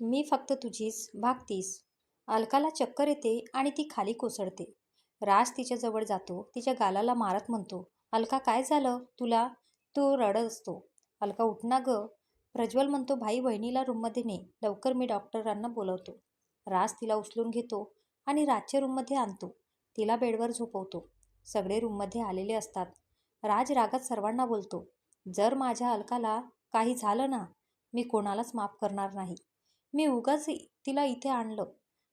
मी फक्त तुझीच भागतीस. अलकाला चक्कर येते आणि ती खाली कोसळते. राज तिच्याजवळ जातो तिच्या गालाला मारत म्हणतो अलका काय झालं तुला? तो रडत असतो. अलका उठना ग. प्रज्वल म्हणतो भाई बहिणीला रूममध्ये ने. लवकर मी डॉक्टरांना बोलवतो. राज तिला उचलून घेतो आणि राजच्या रूममध्ये आणतो. तिला बेडवर झोपवतो. सगळे रूममध्ये आलेले असतात. राज रागात सर्वांना बोलतो जर माझ्या अलकाला काही झालं ना मी कोणालाच माफ करणार नाही. मी उगाच तिला इथे आणलं.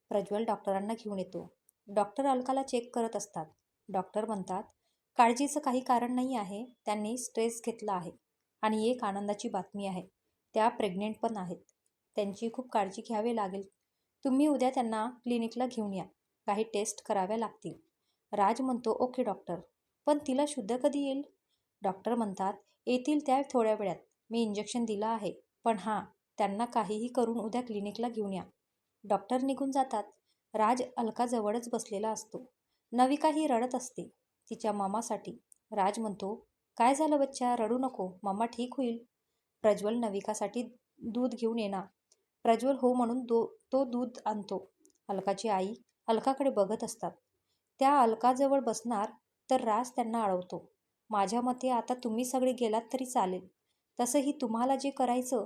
प्रज्वल डॉक्टरांना घेऊन येतो. डॉक्टर अलकाला चेक करत असतात. डॉक्टर म्हणतात काळजीचं काही कारण नाही आहे. त्यांनी स्ट्रेस घेतला आहे. आणि एक आनंदाची बातमी आहे. त्या प्रेग्नेंट पण आहेत. त्यांची खूप काळजी घ्यावी लागेल. तुम्ही उद्या त्यांना क्लिनिकला घेऊन या. काही टेस्ट कराव्या लागतील. राज म्हणतो ओके डॉक्टर. पण तिला शुद्ध कधी येईल? डॉक्टर म्हणतात येतील त्या थोड्या वेळात. मी इंजेक्शन दिलं आहे. पण हां त्यांना काहीही करून उद्या क्लिनिकला घेऊन या. डॉक्टर निघून जातात. राज अलकाजवळच बसलेला असतो. नविका ही रडत असते. तिच्या मामासाठी. राज म्हणतो काय झालं बच्चा? रडू नको. मामा ठीक होईल. प्रज्वल नविकासाठी दूध घेऊन येणार. प्रज्वल हो म्हणून दो तो दूध आणतो. अलकाची आई अलकाकडे बघत असतात. त्या अलकाजवळ बसणार तर राज त्यांना अडवतो. माझ्या मते आता तुम्ही सगळे गेलात तरी चालेल. तसंही तुम्हाला जे करायचं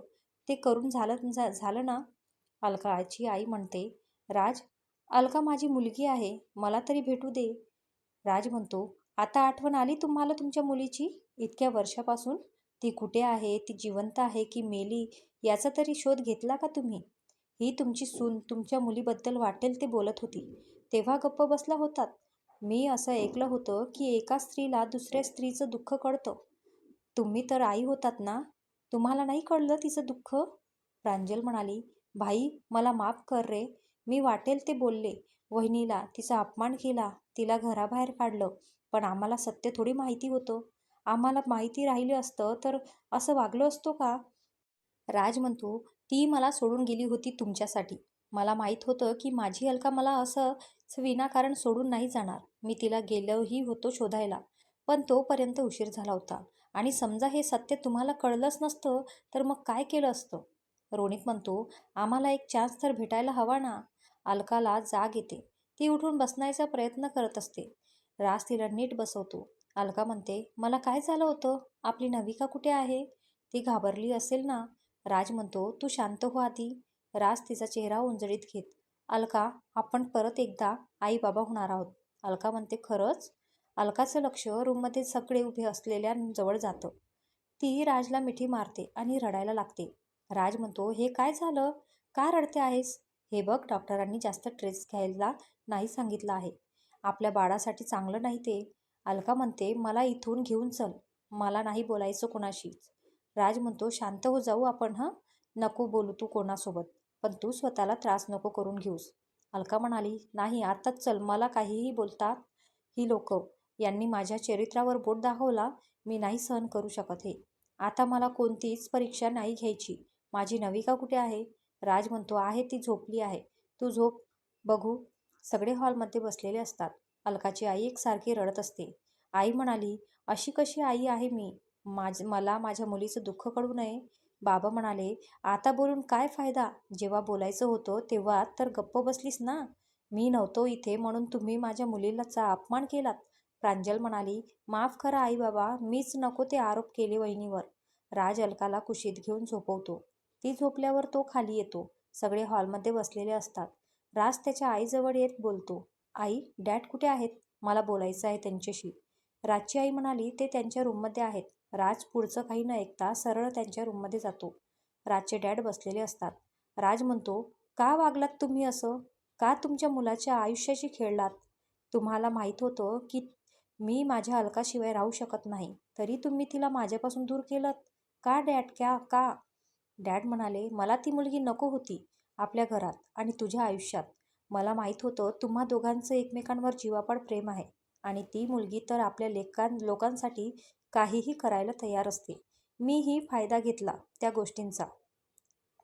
ते करून झालं झा झालं ना? अलकाची आई म्हणते राज अलका माझी मुलगी आहे मला तरी भेटू दे. राज म्हणतो आता आठवण आली तुम्हाला तुमच्या मुलीची? इतक्या वर्षापासून? ती कुठे आहे? ती जिवंत आहे की मेली? याचा तरी शोध घेतला का तुम्ही? ही तुमची सून तुमच्या मुलीबद्दल वाटेल ते बोलत होती. तेव्हा गप्प बसला होतात. मी असं ऐकलं होतं की एका स्त्रीला दुसऱ्या स्त्रीचं दुःख कळतं. तुम्ही तर आई होतात ना? तुम्हाला नाही कळलं तिचं दुःख? प्रांजल म्हणाली भाई मला माफ कर रे. मी वाटेल ते बोलले. वहिनीला तिचा अपमान केला. तिला घराबाहेर काढलं. पण आम्हाला सत्य थोडी माहिती होतं. आम्हाला माहिती राहिलं असतं तर असं वागलो असतो का? राज म्हणतो ती मला सोडून गेली होती तुमच्यासाठी. मला माहीत होतं की माझी अलका मला असं विनाकारण सोडून नाही जाणार. मी तिला गेलोही होतो शोधायला. पण तोपर्यंत उशीर झाला होता. आणि समजा हे सत्य तुम्हाला कळलंच नसतं तर मग काय केलं असतं? रोनित म्हणतो आम्हाला एक चान्स तर भेटायला हवा ना. अलकाला जाग येते. ती उठून बसण्याचा प्रयत्न करत असते. राज तिला नीट बसवतो. अलका म्हणते मला काय झालं होतं? आपली नविका कुठे आहे? ती घाबरली असेल ना? राज म्हणतो तू शांत हो आधी. राज तिचा चेहरा उंजळीत घेत अलका आपण परत एकदा आई बाबा होणार आहोत. अलका म्हणते खरंच? अलकाचं लक्ष रूममध्ये सगळे उभे असलेल्या जवळ जातं. ती राजला मिठी मारते आणि रडायला लागते. राज म्हणतो हे काय झालं? का रडते आहेस? हे बघ डॉक्टरांनी जास्त ट्रेस घ्यायला नाही सांगितलं आहे. आपल्या बाळासाठी चांगलं नाही ते अलका म्हणते मला इथून घेऊन चल. मला नाही बोलायचं कोणाशीच राज म्हणतो शांत हो जाऊ आपण हं? नको बोलू तू कोणासोबत. पण तू स्वतःला त्रास नको करून घेऊस अलका म्हणाली नाही आताच चल. मला काहीही बोलतात ही लोक. यांनी माझ्या चरित्रावर बोट दाखवला मी नाही सहन करू शकत हे. आता मला कोणतीच परीक्षा नाही घ्यायची. माझी नविका कुठे आहे? राज म्हणतो आहे ती झोपली आहे. तू झोप. बघू. सगळे हॉलमध्ये बसलेले असतात. अलकाची आई एकसारखी रडत असते. आई म्हणाली अशी कशी आई आहे मी? माझ मला माझ्या मुलीचं दुःख कळू नये. बाबा म्हणाले आता बोलून काय फायदा? जेव्हा बोलायचं होतं तेव्हा तर गप्प बसलीस ना? मी नव्हतो इथे म्हणून तुम्ही माझ्या मुलीलाचा अपमान केलात. प्रांजल म्हणाली माफ करा आई बाबा मीच नको ते आरोप केले वहिनीवर राज अलकाला कुशीत घेऊन झोपवतो. ती झोपल्यावर तो खाली येतो. सगळे हॉलमध्ये बसलेले असतात. राज त्याच्या आईजवळ येत बोलतो आई डॅड कुठे आहेत? मला बोलायचं आहे त्यांच्याशी राजची आई म्हणाली ते त्यांच्या रूममध्ये आहेत. राज पुढचं काही न ऐकता सरळ त्यांच्या रूममध्ये जातो. राजचे डॅड बसलेले असतात. राज म्हणतो का वागलात तुम्ही असं? का तुमच्या मुलाच्या आयुष्याशी खेळलात? तुम्हाला माहीत होतं की मी माझ्या अलकाशिवाय राहू शकत नाही. तरी तुम्ही तिला माझ्यापासून दूर केलं का डॅड? क्या? का? डॅड म्हणाले मला ती मुलगी नको होती आपल्या घरात आणि तुझ्या आयुष्यात. मला माहीत होतं तुम्हा दोघांचं एकमेकांवर जीवापाड प्रेम आहे आणि ती मुलगी तर आपल्या लेखां लोकांसाठी काहीही करायला तयार असते. मीही फायदा घेतला त्या गोष्टींचा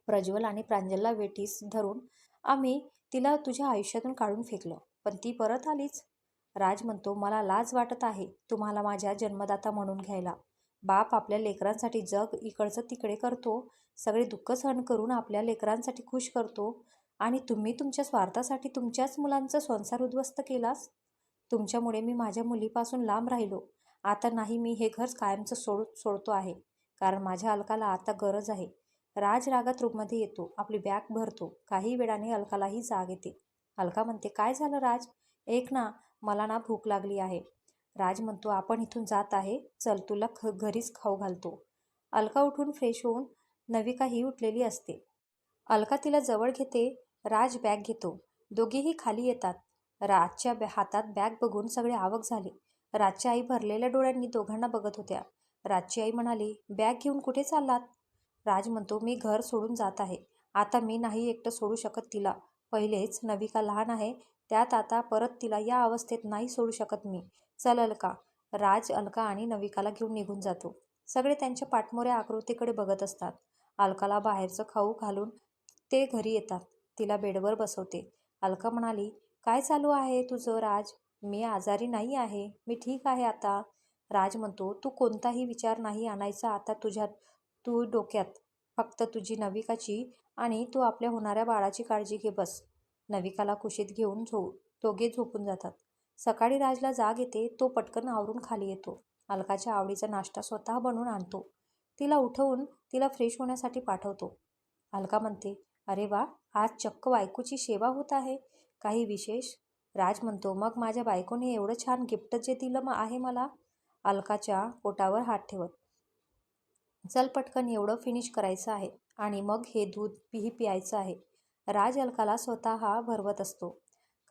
प्रज्वल आणि प्रांजलला वेटीस धरून आम्ही तिला तुझ्या आयुष्यातून काढून फेकलं. पण ती परत आलीच. राज म्हणतो मला लाज वाटत आहे तुम्हाला माझ्या जन्मदाता म्हणून घ्यायला. बाप आपल्या लेकरांसाठी जग इकडचं तिकडे करतो. सगळे दुःख सहन करून आपल्या लेकरांसाठी खुश करतो. आणि तुम्ही तुमच्या स्वार्थासाठी तुमच्याच मुलांचा संसार उद्ध्वस्त केलास? तुमच्यामुळे मी माझ्या मुलीपासून लांब राहिलो. आता नाही मी हे घर कायमचं सोड सोडतो आहे. कारण माझ्या अलकाला आता गरज आहे. राज रागात रूममध्ये येतो. आपली बॅग भरतो. काही वेळाने अलकालाही जाग येते. अलका म्हणते काय झालं राज? एक ना मला ना भूक लागली आहे. राज म्हणतो आपण इथून जात आहे. चल तुला ख घरीच खाऊ घालतो. अलका उठून फ्रेश होऊन नविका ही उठलेली असते. अलका तिला जवळ घेते राज बॅग घेतो. दोघेही खाली येतात. राजच्या बॅ हातात बॅग बघून सगळे आवक झाले. राजची आई भरलेल्या डोळ्यांनी दोघांना बघत होत्या. राजची आई म्हणाली बॅग घेऊन कुठे चाललात? राज म्हणतो मी घर सोडून जात आहे. आता मी नाही एकटं सोडू शकत तिला. पहिलेच नविका लहान आहे. त्यात आता परत तिला या अवस्थेत नाही सोडू शकत मी. चल अलका. राज अलका आणि नविकाला घेऊन निघून जातो. सगळे त्यांच्या पाठमोऱ्या आकृतीकडे बघत असतात. अलकाला बाहेरचं खाऊ घालून ते घरी येतात. तिला बेडवर बसवते. अलका म्हणाली काय चालू आहे तुझं राज? मी आजारी नाही आहे. मी ठीक आहे आता. राज म्हणतो तू कोणताही विचार नाही आणायचा आता तुझ्या तू डोक्यात. फक्त तुझी नविकाची आणि तू आपल्या होणाऱ्या बाळाची काळजी घे बस. नविकाला कुशीत घेऊन झो दोघे झोपून जातात. सकाळी राजला जाग येते तो पटकन आवरून खाली येतो. अलकाच्या आवडीचा नाश्ता स्वतः बनवून आणतो. तिला उठवून तिला फ्रेश होण्यासाठी पाठवतो. अलका म्हणते अरे वा आज चक्क बायकोची सेवा होत आहे. काही विशेष? राज म्हणतो मग माझ्या बायकोने एवढं छान गिफ्ट जे दिलं आहे मला? अलकाच्या पोटावर हात ठेवत चल पटकन एवढं फिनिश करायचं आहे. आणि मग हे दूध पिही प्यायचं आहे. राज अलकाला स्वतः भरवत असतो.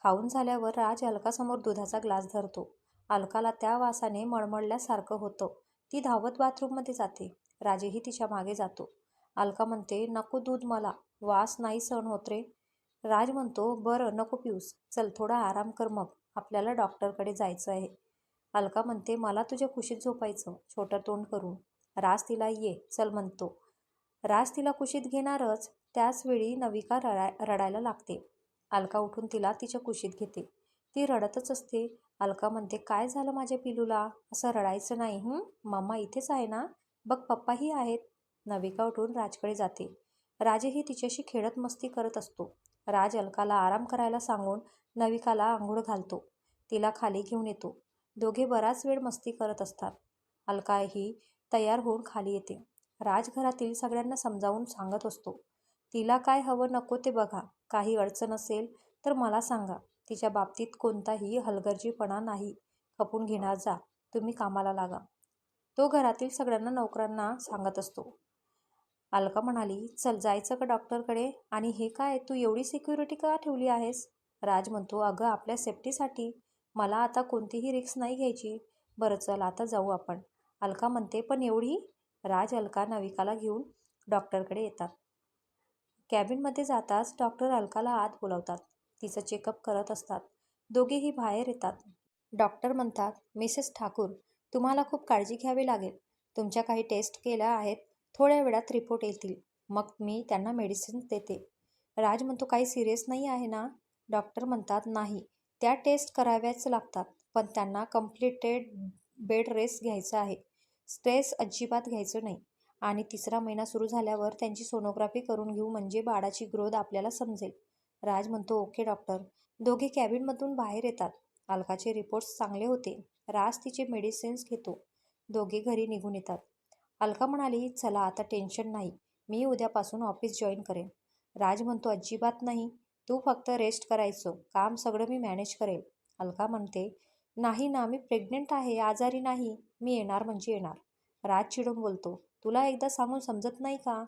खाऊन झाल्यावर राज अलकासमोर दुधाचा ग्लास धरतो. अलकाला त्या वासाने मळमळल्यासारखं होतं. ती धावत बाथरूममध्ये जाते. राजेही तिच्यामागे जातो. अलका म्हणते नको दूध मला. वास नाही सहन होत रे. राज म्हणतो बरं नको पिऊस. चल थोडा आराम कर मग. आपल्याला डॉक्टरकडे जायचं आहे. अलका म्हणते मला तुझ्या कुशीत झोपायचं. छोटं तोंड करून. राज तिला ये. चल म्हणतो. राज तिला कुशीत घेणारच त्याचवेळी नविका रडाय रडायला लागते. अलका उठून तिला तिच्या कुशीत घेते. ती रडतच असते. अलका म्हणते काय झालं माझ्या पिलूला? असं रडायचं नाही मम्मा इथेच आहे ना? बघ पप्पाही आहेत. नविका उठून राजकडे जाते. राजही तिच्याशी खेळत मस्ती करत असतो. राज अलकाला आराम करायला सांगून नविकाला आंघोळ घालतो. तिला खाली घेऊन येतो. दोघे बराच वेळ मस्ती करत असतात. अलकाही तयार होऊन खाली येते. राज घरातील सगळ्यांना समजावून सांगत असतो. तिला काय हवं नको ते बघा. काही अडचण असेल तर मला सांगा. तिच्या बाबतीत कोणताही हलगर्जीपणा नाही. खपून घेणार जा. तुम्ही कामाला लागा. तो घरातील सगळ्यांना नोकरांना सांगत असतो. अलका म्हणाली चल जायचं का डॉक्टरकडे? आणि हे काय? तू एवढी सिक्युरिटी का ठेवली आहेस? राज म्हणतो अगं आपल्या सेफ्टीसाठी. मला आता कोणतीही रिक्स नाही घ्यायची. बरं चल आता जाऊ आपण. अलका म्हणते पण एवढी? राज अलका नविकाला घेऊन डॉक्टरकडे येतात. कॅबिनमध्ये जाताच डॉक्टर अलकाला आत बोलावतात. तिचं चेकअप करत असतात. दोघेही बाहेर येतात. डॉक्टर म्हणतात मिसेस ठाकूर तुम्हाला खूप काळजी घ्यावी लागेल. तुमच्या काही टेस्ट केल्या आहेत. थोड्या वेळात रिपोर्ट येतील. मग मी त्यांना मेडिसिन्स देते. राज म्हणतो काही सिरियस नाही आहे ना? डॉक्टर म्हणतात नाही. त्या टेस्ट कराव्याच लागतात. पण त्यांना कम्प्लिटेड बेड रेस्ट घ्यायचं आहे. स्ट्रेस अजिबात घ्यायचं नाही. आणि तिसरा महिना सुरू झाल्यावर त्यांची सोनोग्राफी करून घेऊ म्हणजे बाळाची ग्रोथ आपल्याला समजेल. राज म्हणतो ओके डॉक्टर दोघे कॅबिनमधून बाहेर येतात. अलकाचे रिपोर्ट्स चांगले होते. राज तिचे मेडिसिन्स घेतो. दोघे घरी निघून येतात. अलका म्हणाली चला आता टेन्शन नाही. मी उद्यापासून ऑफिस जॉईन करेन. राज म्हणतो अजिबात नाही. तू फक्त रेस्ट करायचं. काम सगळं मी मॅनेज करेल. अलका म्हणते नाही ना मी प्रेग्नेंट आहे. आजारी नाही. मी येणार म्हणजे येणार. राज चिडून बोलतो तुला एकदा सांगून समजत नाही का?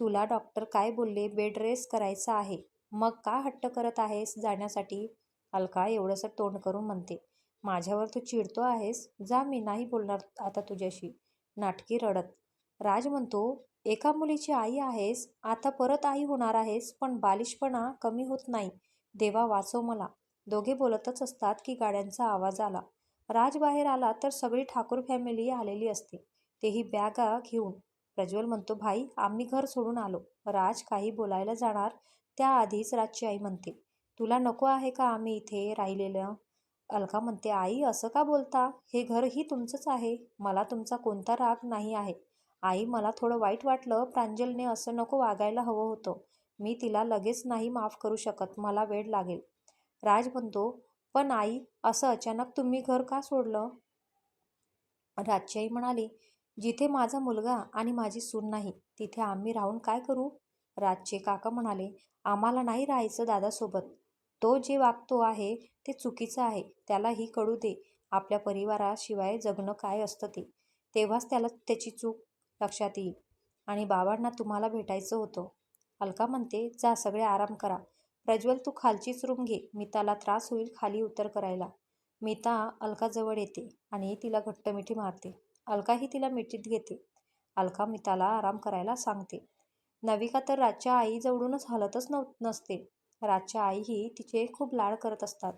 तुला डॉक्टर काय बोलले? बेड रेस्ट करायचा आहे. मग का हट्ट करत आहेस जाण्यासाठी? अलका एवढंसं तोंड करून म्हणते. माझ्यावर तू चिडतो आहेस? जा मी नाही बोलणार आता तुझ्याशी. नाटकी रडत. राज म्हणतो एका मुलीची आई आहेस? आता परत आई होणार आहेस पण बालिशपणा कमी होत नाही. देवा वाचव मला. दोघे बोलतच असतात की गाड्यांचा आवाज आला. राज बाहेर आला तर सगळी ठाकूर फॅमिली आलेली असते. तेही बॅगा घेऊन. प्रज्वल म्हणतो भाई आम्ही घर सोडून आलो. राज काही बोलायला जाणार. त्याआधीच राजची आई म्हणते तुला नको आहे का आम्ही इथे राहिलेलं? अलका म्हणते आई असं का बोलता? हे घरही तुमचंच आहे. मला तुमचा कोणता राग नाही आहे. आई मला थोडं वाईट वाटलं. प्रांजलने असं नको वागायला हवं होतं. मी तिला लगेच नाही माफ करू शकत. मला वेळ लागेल. राज म्हणतो पण आई असं अचानक तुम्ही घर का सोडलं? राजची आई म्हणाली जिथे माझा मुलगा आणि माझी सून नाही तिथे आम्ही राहून काय करू? राजचे काका म्हणाले आम्हाला नाही राहायचं दादासोबत. तो जे वागतो आहे ते चुकीचं आहे त्यालाही कळू दे. आपल्या परिवाराशिवाय जगणं काय असतं ते तेव्हाच त्याला त्याची चूक लक्षात येईल. आणि बाबांना तुम्हाला भेटायचं होतं अलका म्हणते जा सगळे आराम करा. प्रज्वल तू खालचीच रूम घे. मिताला त्रास होईल खाली उतर करायला मिता अलकाजवळ येते आणि तिला घट्ट मिठी मारते. अलकाही तिला मिठीत घेते. अलका मिताला आराम करायला सांगते. नविका तर राजच्या आईजवळूनच हलतच नव नसते. राजच्या आईही तिचे खूप लाड करत असतात.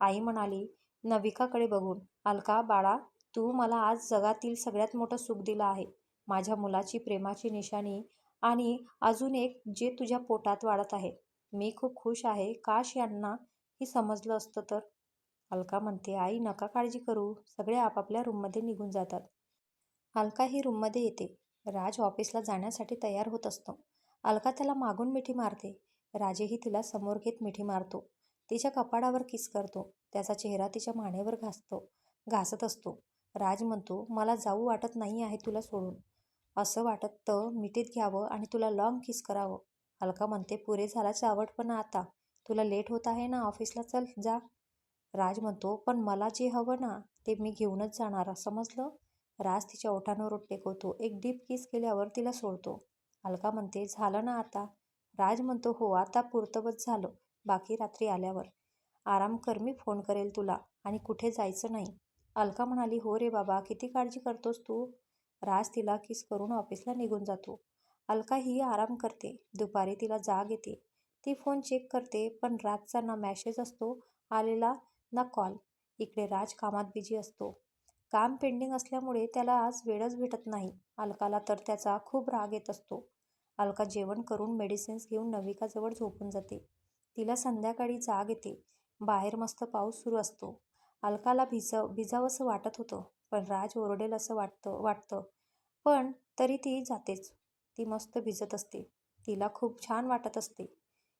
आई म्हणाली नविकाकडे बघून अलका बाळा तू मला आज जगातील सगळ्यात मोठं सुख दिलं आहे. माझ्या मुलाची प्रेमाची निशाणी आणि अजून एक जे तुझ्या पोटात वाढत आहे. मी खूप खुश आहे. काश यांना ही समजलं असतं तर. अलका म्हणते आई नका काळजी करू. सगळे आपापल्या रूममध्ये निघून जातात. अलका ही रूममध्ये येते. राज ऑफिसला जाण्यासाठी तयार होत असतो. अलका त्याला मागून मिठी मारते. राजेही तिला समोर घेत मिठी मारतो. तिच्या कपाडावर किस करतो. त्याचा चेहरा तिच्या मानेवर घासतो. घासत असतो. राज म्हणतो मला जाऊ वाटत नाही आहे तुला सोडून. असं वाटत तर मिठीत घ्यावं आणि तुला लॉंग किस करावं. अलका म्हणते पुरे झालाच पण आता? तुला लेट होत आहे ना ऑफिसला? चल जा. राज म्हणतो पण मला जे हवं ना ते मी घेऊनच जाणार. समजलं? राज तिच्या ओठांवर ओठ टेकवतो एक डीप किस केल्यावर तिला सोडतो. अलका म्हणते झालं ना आता? राज म्हणतो हो आता पुरतवच झालं. बाकी रात्री आल्यावर. आराम कर मी फोन करेल तुला. आणि कुठे जायचं नाही. अलका म्हणाली हो रे बाबा किती काळजी करतोस तू? राज तिला किस करून ऑफिसला निघून जातो. अलका ही आराम करते. दुपारी तिला जाग येते. ती फोन चेक करते पण राजचा ना मॅसेज असतो आलेला ना कॉल. इकडे राज कामात बिझी असतो. काम पेंडिंग असल्यामुळे त्याला आज वेळच भेटत नाही. अलकाला तर त्याचा खूप राग येत असतो. अलका जेवण करून मेडिसिन्स घेऊन नविकाजवळ झोपून जाते. तिला संध्याकाळी जाग येते. बाहेर मस्त पाऊस सुरू असतो. अलकाला भिजव भिजावंसं वाटत होतं. पण राज ओरडेल असं वाटतं वाटतं. पण तरी ती जातेच. ती मस्त भिजत असते. तिला खूप छान वाटत असते.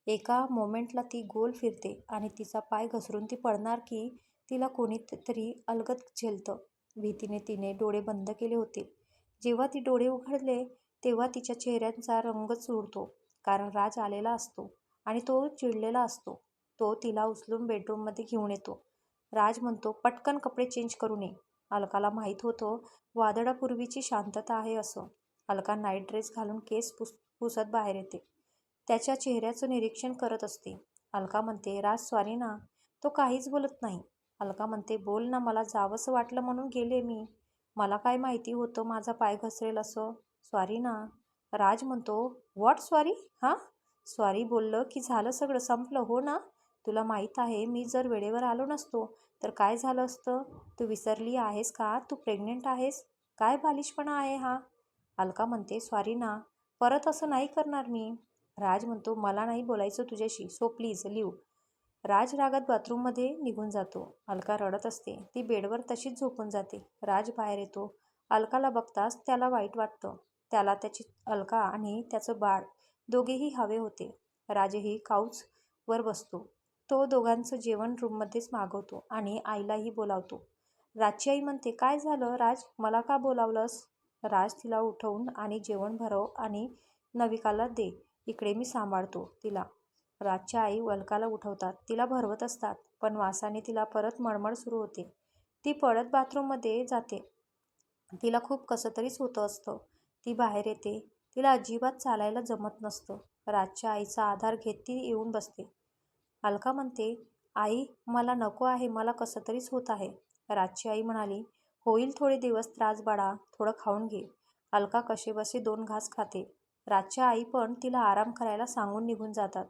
एका मोमेंटला ती गोल फिरते आणि तिचा पाय घसरून ती पडणार की तिला कोणीतरी अलगत झेलतं. भीतीने तिने डोळे बंद केले होते. जेव्हा ती डोळे उघडले तेव्हा तिच्या चेहऱ्यांचा रंगच उडतो कारण राज आलेला असतो आणि तो चिडलेला असतो. तो तिला उचलून बेडरूममध्ये घेऊन येतो. राज म्हणतो पटकन कपडे चेंज करू नये अलकाला माहीत होतं वादळापूर्वीची शांतता आहे असं. अलका नाईट ड्रेस घालून केस पुस पुसत बाहेर येते. त्याच्या चेहऱ्याचं निरीक्षण करत असते. अलका म्हणते राज स्वारी ना तो काहीच बोलत नाही. अलका म्हणते बोल ना मला जावंसं वाटलं म्हणून गेले मी. मला काय माहिती होतं माझा पाय घसरेल असं. स्वारी ना. राज म्हणतो व्हॉट स्वारी? हां? स्वारी बोललं की झालं सगळं संपलं हो ना? तुला माहीत आहे मी जर वेळेवर आलो नसतो तर काय झालं असतं? तू विसरली आहेस का? तू प्रेग्नेंट आहेस? काय बालिशपणा आहे हा? अलका म्हणते स्वारी ना परत असं नाही करणार मी. राज म्हणतो मला नाही बोलायचं तुझ्याशी सो प्लीज लिव. राज रागात बाथरूममध्ये निघून जातो. अलका रडत असते. ती बेडवर तशीच झोपून जाते. राज बाहेर येतो. अलकाला बघताच त्याला वाईट वाटतं. त्याला त्याची अलका आणि त्याचं बाळ दोघेही हवे होते. राजही काऊचवर बसतो. तो दोघांचं जेवण रूममध्येच मागवतो आणि आईलाही बोलावतो. राजची आई म्हणते काय झालं राज? मला का बोलावलंस? राज तिला उठवून आणि जेवण भरव आणि नविकाला दे. इकडे मी सांभाळतो तिला. राजच्या आई वलकाला उठवतात. तिला भरवत असतात पण वासाने तिला परत मळमळ सुरू होते. ती पळत बाथरूममध्ये जाते. तिला खूप कसं तरीच होतं असतं. ती बाहेर येते. तिला अजिबात चालायला जमत नसतं. राजच्या आईचा आधार घेत ती येऊन बसते. अलका म्हणते आई मला नको आहे. मला कसं तरीच होत आहे. राजची आई म्हणाली होईल थोडे दिवस त्रास बाळा. थोडं खाऊन घे. अलका कसेबसे दोन घास खाते. राजच्या आई पण तिला आराम करायला सांगून निघून जातात.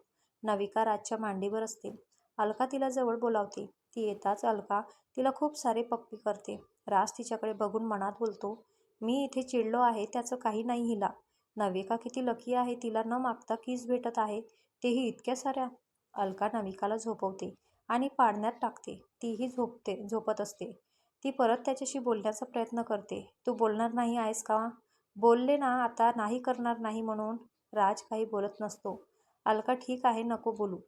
नविका राजच्या मांडीवर असते. अलका तिला जवळ बोलावते. ती येताच अलका तिला खूप सारे पप्पी करते. राज तिच्याकडे बघून मनात बोलतो मी इथे चिडलो आहे त्याचं काही नाही हिला. नविका किती लकी आहे तिला न मागता कीज भेटत आहे. तेही इतक्या साऱ्या. अलका नविकाला झोपवते आणि पाळण्यात टाकते. तीही झोपते झोपत असते. ती परत त्याच्याशी बोलण्याचा प्रयत्न करते. तू बोलणार नाही आहेस का? बोलले ना आता नाही करणार नाही म्हणून. राज काही बोलत नसतो. अलका ठीक आहे नको बोलू.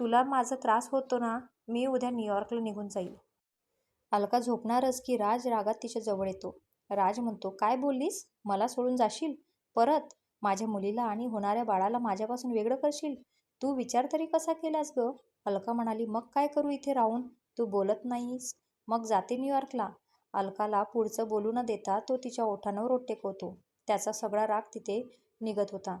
तुला माझा त्रास होतो ना मी उद्या न्यूयॉर्कला निघून जाईल. अलका झोपणारच की राज रागात तिच्या जवळ येतो. राज म्हणतो काय बोललीस? मला सोडून जाशील? परत? माझ्या मुलीला आणि होणाऱ्या बाळाला माझ्यापासून वेगळं करशील? तू विचार तरी कसा केलास ग? अलका म्हणाली मग काय करू इथे राहून? तू बोलत नाहीस. मग जाते न्यूयॉर्कला अलकाला पुढचं बोलू न देता तो तिच्या ओठांवर ओठ टेकवतो त्याचा सगळा राग तिथे निघत होता.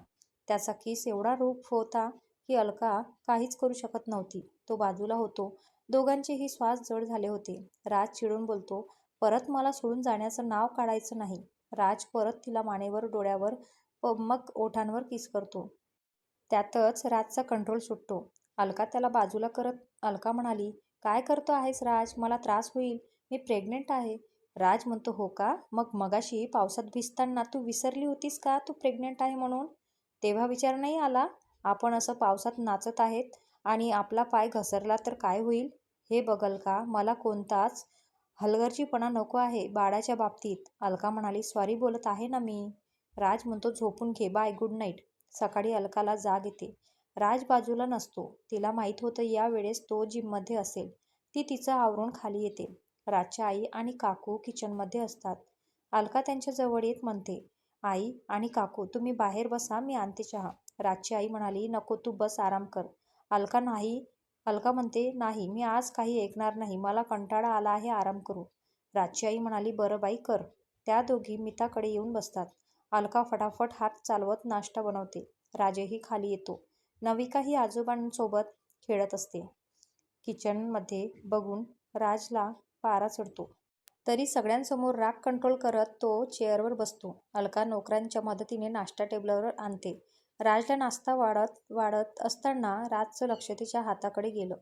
त्याचा किस एवढा रूप होता की अलका काहीच करू शकत नव्हती. तो बाजूला होतो. दोघांचेही श्वास जड झाले होते. राज चिडून बोलतो परत मला सोडून जाण्याचं नाव काढायचं नाही. राज परत तिला मानेवर डोळ्यावर प मग ओठांवर किस करतो. त्यातच राजचा कंट्रोल सुटतो. अलका त्याला बाजूला करत अलका म्हणाली काय करतो आहेस राज? मला त्रास होईल. मी प्रेग्नेंट आहे. राज म्हणतो हो का? मग मगाशी पावसात भिजताना तू विसरली होतीस का? तू प्रेग्नेंट आहे म्हणून. तेव्हा विचार नाही आला. आपण असं पावसात नाचत आहेत आणि आपला पाय घसरला तर काय होईल? हे बघल का? मला कोणताच हलगर्जीपणा नको आहे बाळाच्या बाबतीत. अलका म्हणाली सॉरी बोलत आहे ना मी. राज म्हणतो झोपून घे बाय गुड नाईट सकाळी अलकाला जाग येते. राज बाजूला नसतो. तिला माहीत होतं या वेळेस तो जिममध्ये असेल. ती तिचं आवरून खाली येते. राजच्या आई आणि काकू किचनमध्ये असतात. अलका त्यांच्या जवळ येत म्हणते आई आणि काकू तुम्ही बाहेर बसा मी आणते चहा. राजची आई म्हणाली नको तू बस आराम कर. अलका नाही अलका म्हणते नाही मी आज काही ऐकणार नाही मला कंटाळा आला आहे आराम करू. राजची आई म्हणाली बरं बाई कर. त्या दोघी मिताकडे येऊन बसतात. अलका फटाफट हात चालवत नाश्ता बनवते. राजेही खाली येतो. नविकाही आजोबांसोबत खेळत असते. किचनमध्ये बघून राजला पारा चढतो. तरी सगळ्यांसमोर राग कंट्रोल करत तो चेअरवर बसतो. अलका नोकरांच्या मदतीने नाश्ता टेबलावर आणते. राजला नाश्ता वाढत वाढत असताना राजचं लक्ष तिच्या हाताकडे गेलं.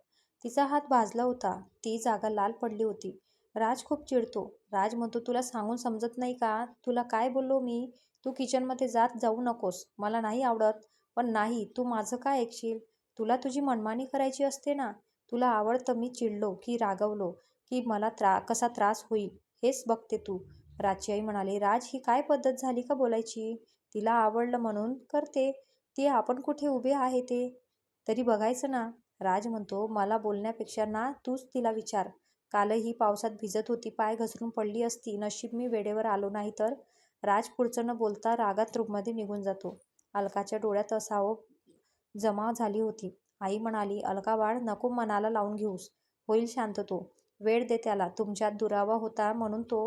तिचा हात भाजला होता. ती जागा लाल पडली होती. राज खूप चिडतो. राज म्हणतो तुला सांगून समजत नाही का? तुला काय बोललो मी? तू किचनमध्ये जात जाऊ नकोस. मला नाही आवडत. पण नाही तू माझं काय ऐकशील? तुला तुझी मनमानी करायची असते ना? तुला आवडतं मी चिडलो की रागवलो. की मला त्रा कसा त्रास होईल हेच बघते तू. राजची आई म्हणाली राज ही काय पद्धत झाली का बोलायची? तिला आवडलं म्हणून करते. ती आपण कुठे उभे आहे ते? तरी बघायचं ना. राज म्हणतो मला बोलण्यापेक्षा ना तूच तिला विचार. कालही पावसात भिजत होती पाय घसरून पडली असती. नशीब मी वेळेवर आलो नाही तर? राज पुढचं न बोलता रागात रूममध्ये निघून जातो. अलकाच्या डोळ्यात असावं जमा झाली होती. आई म्हणाली अलका वाढ नको मनाला लावून घेऊस. होईल शांत तो वेळ दे त्याला. तुमच्यात दुरावा होता म्हणून तो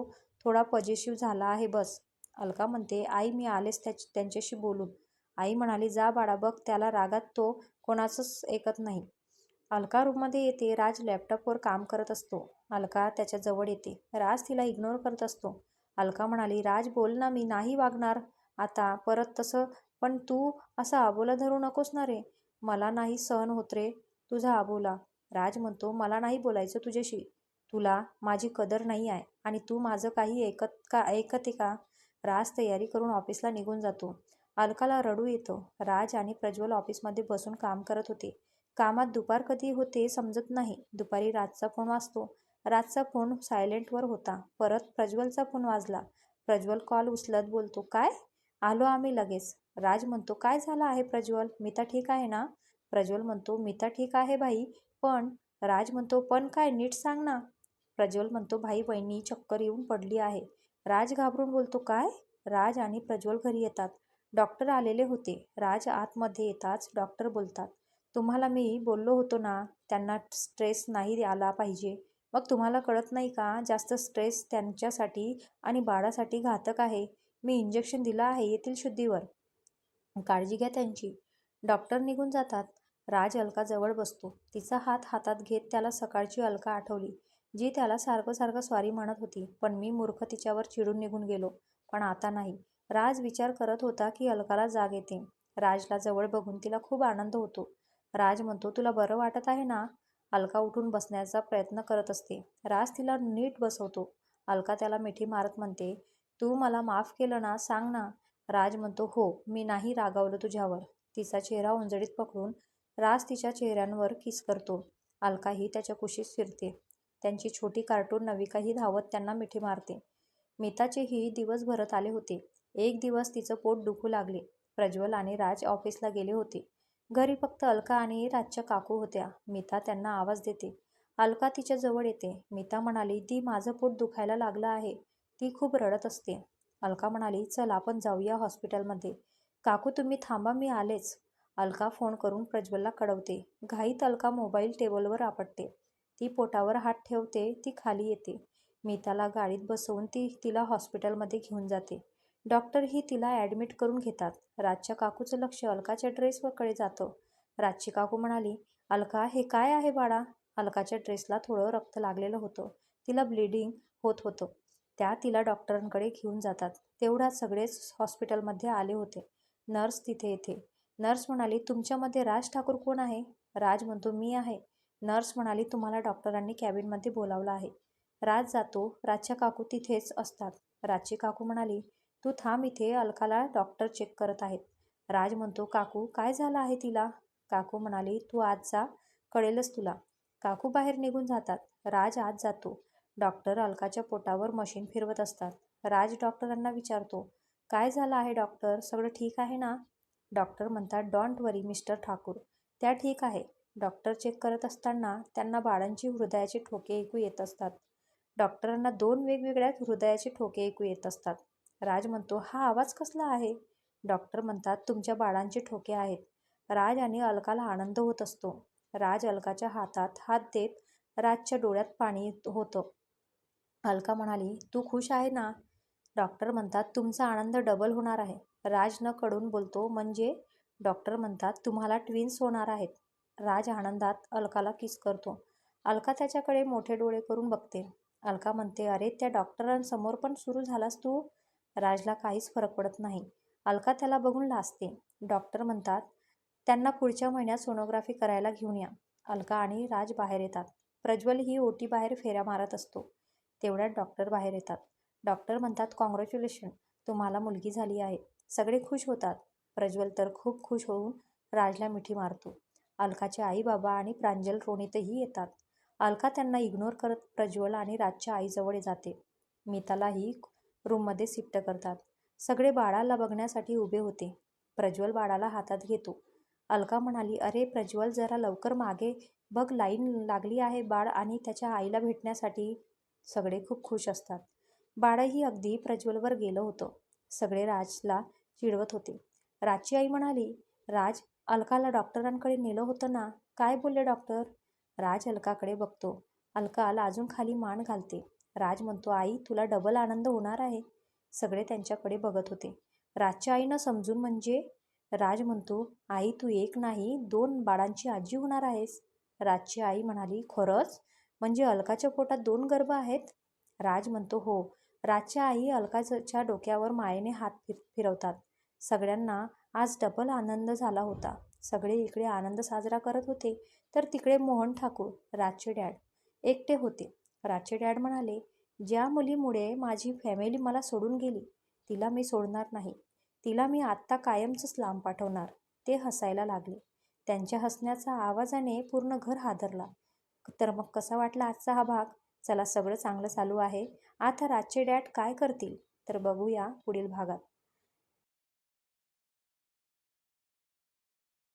थोडा पजेशिव झाला आहे बस. अलका म्हणते आई मी आलेच त्या त्यांच्याशी बोलून. आई म्हणाली जा बाळा बघ त्याला रागात तो कोणाचंच ऐकत नाही. अलका रूममध्ये येते. राज लॅपटॉपवर काम करत असतो. अलका त्याच्याजवळ येते. राज तिला इग्नोर करत असतो. अलका म्हणाली राज बोल ना मी नाही वागणार आता. परत तसं पण तू असा आबोला धरू नकोस ना रे. मला नाही सहन होत रे तुझा आबोला. राज म्हणतो मला नाही बोलायचं तुझ्याशी. तुला माझी कदर नाही आहे आणि तू माझं काही ऐकत का ऐकते का? राज तयारी करून ऑफिसला निघून जातो. अलकाला रडू येतो. राज आणि प्रज्वल ऑफिसमध्ये बसून काम करत होते. कामात दुपार कधी होते समजत नाही. दुपारी राजचा फोन वाजतो. राजचा फोन सायलेंटवर होता. परत प्रज्वलचा फोन वाजला. प्रज्वल कॉल उचलत बोलतो काय? आलो आम्ही लगेच. राज म्हणतो काय झालं आहे प्रज्वल? मीता ठीक आहे ना? प्रज्वल म्हणतो मीता ठीक आहे भाई पण राज म्हणतो पण काय नीट सांग ना. प्रज्वल म्हणतो भाई बहिणी चक्कर येऊन पडली आहे. राज घाबरून बोलतो काय? राज आणि प्रज्वल घरी येतात. डॉक्टर आलेले होते. राज आतमध्ये येताच डॉक्टर बोलतात तुम्हाला मी बोललो होतो ना त्यांना स्ट्रेस नाही आला पाहिजे. मग तुम्हाला कळत नाही का जास्त स्ट्रेस त्यांच्यासाठी आणि बाळासाठी घातक आहे. मी इंजेक्शन दिलं आहे येथील शुद्धीवर. काळजी घ्या त्यांची. डॉक्टर निघून जातात. राज अलकाजवळ बसतो. तिचा हात हातात घेत त्याला सकाळची अलका आठवली. जी त्याला सारखं सारखं स्वारी म्हणत होती पण मी मूर्ख तिच्यावर चिडून निघून गेलो. पण आता नाही. राज विचार करत होता की अलकाला जाग येते. राजला जवळ बघून तिला खूप आनंद होतो. राज म्हणतो तुला बरं वाटत आहे ना? अलका उठून बसण्याचा प्रयत्न करत असते. राज तिला नीट बसवतो. अलका त्याला मिठी मारत म्हणते तू मला माफ केलं ना सांग ना. राज म्हणतो हो मी नाही रागावलं तुझ्यावर. तिचा चेहरा उंजळीत पकडून राज तिच्या चेहऱ्यांवर किस करतो. अलकाही त्याच्या कुशीत फिरते त्यांची छोटी कार्टून नविकाही धावत त्यांना मिठी मारते. मीताचेही दिवस भरत आले होते. एक दिवस तिचं पोट दुखू लागले. प्रज्वल आणि राज ऑफिसला गेले होते. घरी फक्त अलका आणि राजच्या काकू होत्या. मीता त्यांना आवाज देते. अलका तिच्या जवळ येते. मीता म्हणाली ती माझं पोट दुखायला लागलं आहे. ती खूप रडत असते. अलका म्हणाली चल आपण जाऊया हॉस्पिटलमध्ये. काकू तुम्ही थांबा मी आलेच. अलका फोन करून प्रज्वलला कळवते. घाईत अलका मोबाईल टेबलवर आपटते. ती पोटावर हात ठेवते ती खाली येते. मीताला गाडीत बसवून ती तिला हॉस्पिटलमध्ये घेऊन जाते. डॉक्टरही तिला ॲडमिट करून घेतात. राजच्या काकूचं लक्ष अलकाच्या ड्रेसकडे जातं. राजची काकू म्हणाली अलका हे काय आहे बाळा? अलकाच्या ड्रेसला थोडं रक्त लागलेलं होतं. तिला ब्लिडिंग होत होतं. त्या तिला डॉक्टरांकडे घेऊन जातात. तेवढ्यात सगळेच हॉस्पिटलमध्ये आले होते. नर्स तिथे येते. नर्स म्हणाली तुमच्यामध्ये राज ठाकूर कोण आहे? राज म्हणतो मी आहे. नर्स म्हणाली तुम्हाला डॉक्टरांनी कॅबिनमध्ये बोलावलं आहे. राज जातो राजच्या काकू तिथेच असतात. राजची काकू म्हणाली तू थांब इथे अलकाला डॉक्टर चेक करत आहेत. राज म्हणतो काकू काय झालं आहे तिला? काकू म्हणाली तू आज जा कळेलच तुला. काकू बाहेर निघून जातात. राज आज जातो. डॉक्टर अलकाच्या पोटावर मशीन फिरवत असतात. राज डॉक्टरांना विचारतो काय झालं आहे डॉक्टर? सगळं ठीक आहे ना? डॉक्टर म्हणतात डॉन्ट वरी मिस्टर ठाकूर. त्या ठीक आहे. डॉक्टर चेक करत असताना त्यांना बाळांची हृदयाचे ठोके ऐकू येत असतात. डॉक्टरांना दोन वेगवेगळ्या हृदयाचे ठोके ऐकू येत असतात. राज म्हणतो हा आवाज कसला आहे? डॉक्टर म्हणतात तुमच्या बाळांचे ठोके आहेत. राज आणि अलकाला आनंद होत असतो. राज अलकाच्या हातात हात देत राजच्या डोळ्यात पाणी होतं. अलका म्हणाली तू खुश आहे ना? डॉक्टर म्हणतात तुमचा आनंद डबल होणार आहे. राज न कडून बोलतो म्हणजे? डॉक्टर म्हणतात तुम्हाला ट्विन्स होणार आहेत. राज आनंदात अलकाला किस करतो? अलका त्याच्याकडे मोठे डोळे करून बघते. अलका म्हणते अरे त्या डॉक्टरांसमोर पण सुरू झालास तू राजला काहीच फरक पडत नाही. अलका त्याला बघून लाजते. डॉक्टर म्हणतात त्यांना पुढच्या महिन्यात सोनोग्राफी करायला घेऊन या अलका आणि राज बाहेर येतात. प्रज्वल ही ओटी बाहेर फेऱ्या मारत असतो. तेवढ्यात डॉक्टर बाहेर येतात. डॉक्टर म्हणतात कॉंग्रॅच्युलेशन तुम्हाला मुलगी झाली आहे. सगळे खुश होतात. प्रज्वल तर खूप खुश होऊन राजला मिठी मारतो. अलकाचे आई बाबा आणि प्रांजल रोणीतही येतात. अलका त्यांना इग्नोर करत प्रज्वल आणि राजच्या आईजवळ जाते. मीतालाही रूममध्ये शिफ्ट करतात. सगळे बाळाला बघण्यासाठी उभे होते. प्रज्वल बाळाला हातात घेतो. अलका म्हणाली अरे प्रज्वल जरा लवकर मागे बघ लाईन लागली आहे बाळ आणि त्याच्या आईला भेटण्यासाठी. सगळे खूप खुश असतात. बाळही अगदी प्रज्वलवर गेलं होतं. सगळे राजला चिडवत होते. राजची आई म्हणाली राज अलकाला डॉक्टरांकडे नेलं होतं ना? काय बोलले डॉक्टर? राज अलकाकडे बघतो. अलका अजून खाली मान घालते. राज म्हणतो आई तुला डबल आनंद होणार आहे. सगळे त्यांच्याकडे बघत होते. राजच्या आईनं समजून म्हणजे? राज म्हणतो आई तू एक नाही दोन बाळांची आजी होणार आहेस. राजची आई म्हणाली खरंच? म्हणजे अलकाच्या पोटात दोन गर्भ आहेत? राज म्हणतो हो. राजच्या आई अलकाच्या डोक्यावर मायेने हात फिर फिरवतात. सगळ्यांना आज डबल आनंद झाला होता. सगळे इकडे आनंद साजरा करत होते. तर तिकडे मोहन ठाकूर राजचे डॅड एकटे होते. राजचे डॅड म्हणाले ज्या मुलीमुळे माझी फॅमिली मला सोडून गेली तिला मी सोडणार नाही. तिला मी आत्ता कायमचंच लांब पाठवणार. ते हसायला लागले. त्यांच्या हसण्याचा आवाजाने पूर्ण घर हादरला. तर मग कसा वाटला आजचा हा भाग? चला सगळं चांगलं चालू आहे. आता राजचे डॅड काय करतील? तर बघूया पुढील भागात.